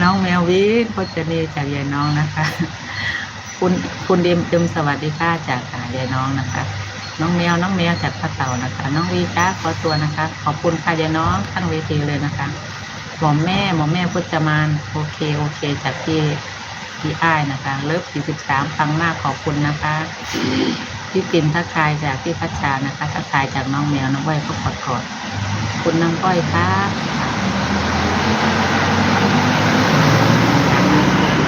น้องแมววินพจนีจากยายน้องนะคะ คุณคุณเดมเดมสวัสดีค่ะจากอ่ายายน้องนะคะ น้องแมวน้องแมวจากพระเต่านะคะ น้องวีจ้าขอตัวนะคะ ขอบคุณค่ะยายน้องทั้งเวทีเลยนะคะหมอมแม่หมอมแม่พุทธมานโอเคโอเค จากพี่พี่อ้ายนะคะเลิฟสี่สิบสามฟังมากขอบคุณนะคะพี่ปิ่นทักทายจากพี่พัชชานะคะทักทายจากน้องแมวน้องอ้อยก็กอดกอดคุณน้องก้อยครับ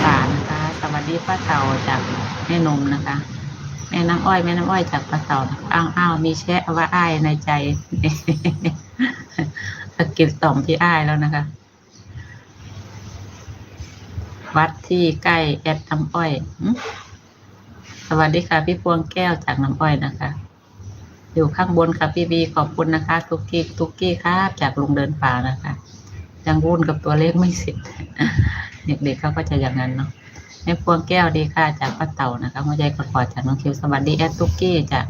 ป่านะคะ สวัส ดีป้าเต่าจากแม่นมนะคะ แม่น้ำอ้อยแม่น้ำอ้อยจากป้าเต่าอ้าวอ้าวมีแชะว่าอ้ายในใจสะกิดต่อมที่อ้ายแล้วนะคะ วัดที่ใกล้แอดน้ำอ้อยสวัสดีค่ะ พี่พวงแก้วจากน้ำอ้อยนะคะ อยู่ข้างบนค่ะพี่บีขอบคุณนะคะ ทุกกี้ทุกกี้ครับจากลุงเดินป่านะคะยังวุ่นกับตัวเลขไม่เสร็จเด็กๆเขาก็จะอย่างนั้นเนาะ แม่พวงแก้วดีค่ะจากป้าเต่านะคะหัวใจกอดๆจากน้องคิวสวัสดีแอดทุกกี้จาก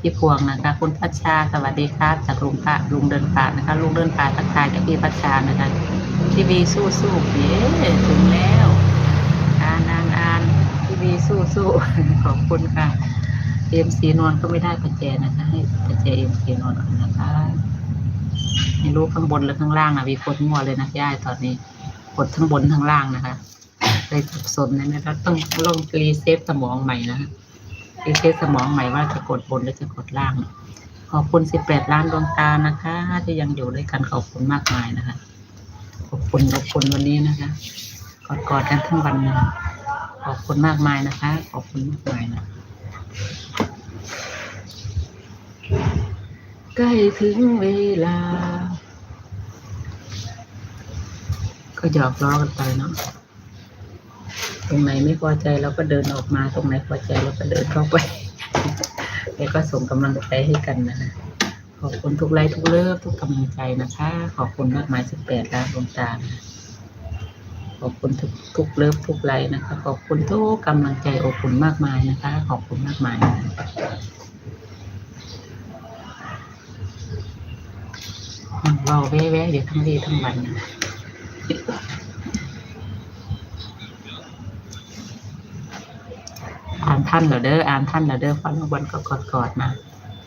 พี่พวงนะคะ คุณพัชชาสวัสดีครับจากลุงป่าลุงเดินป่านะคะลุงเดินป่าทักทายจากพี่พัชชานะคะพี่บีสู้สู้เย้ถึงแล้วอ่านอ่านอ่านพี่บีสู้สู้ขอบคุณค่ะเอ็มซีนอนก็ไม่ได้ประแจนะคะ ให้ประแจเอ็มซีนอนก่อนนะคะไม่รู้ข้างบนหรือข้างล่างนะวีกดมั่วเลยนะย่ายตอนนี้กดทั้งบนทั้งล่างนะคะ เลยสับสนนะเราต้องลองรีเซ็ตสมองใหม่นะรีเซ็ตสมองใหม่ว่าจะกดบนหรือจะกดล่าง ขอบคุณสิบแปดล้านดวงตานะคะ ที่ยังอยู่ด้วยกันขอบคุณมากมายนะคะ ขอบคุณขอบคุณวันนี้นะคะ กอดกอดกันทั้งวันนะขอบคุณมากมายนะคะ ขอบคุณมากมายนะใกล้ถึงเวลา ก็หยอกล้อกันไปเนาะ ตรงไหนไม่พอใจเราก็เดินออกมาตรงไหนพอใจเราก็เดินเข้าไปแล้วก็ส่งกำลังใจให้กันนะขอบคุณทุกไลค์ทุกเลิฟทุกกำลังใจนะคะ ขอบคุณมากมายสิบแปดล้านดวงตานะขอบคุณทุกทุกเลิฟทุกไลน์นะคะ ขอบคุณทุกกำลังใจอบอุ่นมากมายนะคะ ขอบคุณมากมายนะะมันเบาแวะๆอยู่ทั้งวีทั้งวันนะานท่านเหรอเด้ออ่านท่านเหรอเด้อฟังบนก็กอดๆมา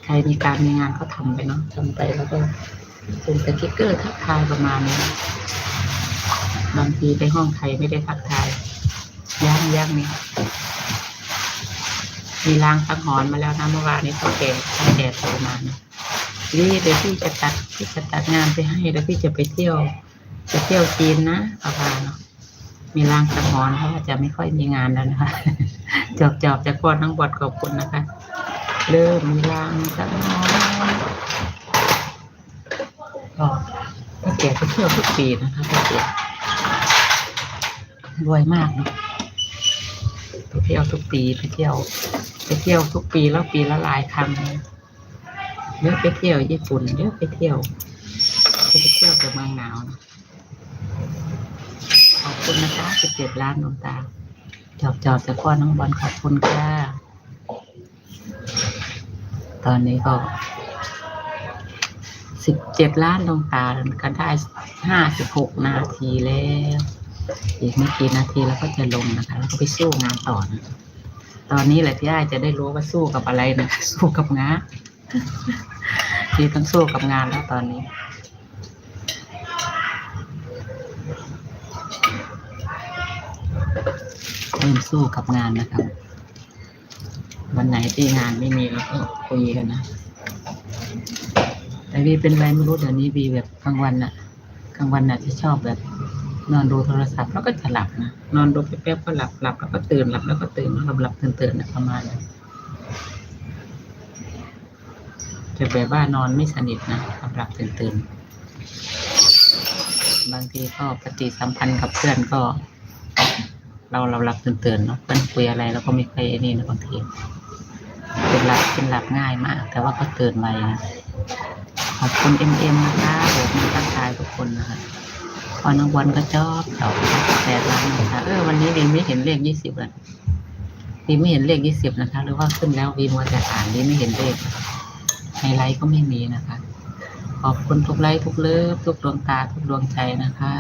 ใครมีการมีงานก็ทำไปเนาะทำไปแล้วก็เป็นสติ๊กเกอร์ทักทายประมาณนี้บางทีไปห้องใครไม่ได้ทักทายย่างย่างนี่มีรางสังหรณ์มาแล้วนะเมื่อวานนี้เขาแก่เขาแก่โทรมานะนี่เดี๋ยวพี่จะตัดพี่จะตัดงานไปให้แล้วพี่จะไปเที่ยว จะเที่ยวจีนนะประมาณเนาะมีรางสังหรณ์เพราะว่าจะไม่ค่อยมีงานแล้วนะคะ จอบจอบจากก้อนทั้งบดขอบคุณนะคะ เริ่มมีรางสังหรณ์ก็ถ้าแก่ไปเที่ยวทุกปีนะคะถ้าแก่รวยมากเนะไปเที่ยวทุกปีไปเที่ยว ไปเที่ยวทุกปีแล้วปีละหลายครั้งเยอะไปเที่ยวญี่ปุ่นเยอะไปเที่ยวจะไปเที่ยวกับเมืองหนาวนะขอบคุณนะคะสิบเจ็ดล้านดวงตา จอบจอบจากพ่อน้องบอลขอบคุณค่ะ ตอนนี้ก็สิบเจ็ดล้านดวงตาก็ได้ห้าสิบหกนาทีแล้ว อีกไม่กี่นาทีแล้วก็จะลงนะคะแล้วก็ไปสู้งานต่อนะตอนนี้แหละพี่อ้จะได้รู้ว่าสู้กับอะไรนะคะสู้กับงานพี่ต้องสู้กับงานแล้วตอนนี้ เริ่มสู้กับงานนะครับ วันไหนที่งานไม่มีเราก็คุยกันนะ แต่วีเป็นไรไม่รู้เดี๋ยวนี้วีแบบกลางวันน่ะกลางวันน่ะจะชอบแบบ นอนดูโทรศัพท์แล้วก็จะหลับนะนอนดูแป๊บๆก็หลับหลับแล้วก็ตื่นหลับแล้วก็ตื่นหลับหลับตื่นตื่นนะประมาณนั้จะแบบว่านอนไม่สนิทนะหลับหลับตื่นตื่นบางทีก็ปฏิสัมพันธ์กับเพื่อนก็ เราเราหลับตื่นตื่นเนาะเพื่อนคุยอะไรเราก็ไม่ค่อยไอ้นี่นะบางทีเป็นหลับเป็นหลับง่ายมาก แต่ว่าก็ตื่นไวนะขอบคุณเอ็มเอ็มนะคะผมมีทักทายทุกคนนะคะพอน้องบอลก็ชอบชอบแปดล้านนะคะเออวันนี้วีไม่เห็นเลขยี่สิบเลยวีไม่เห็นเลขยี่สิบนะคะ หรือว่าขึ้นแล้ววีมัวแต่อ่านวีไม่เห็นเลขไฮไลท์ก็ไม่มีนะคะ ขอบคุณทุกไลค์ทุกเลิฟทุกดวงตาทุกดวงใจนะคะ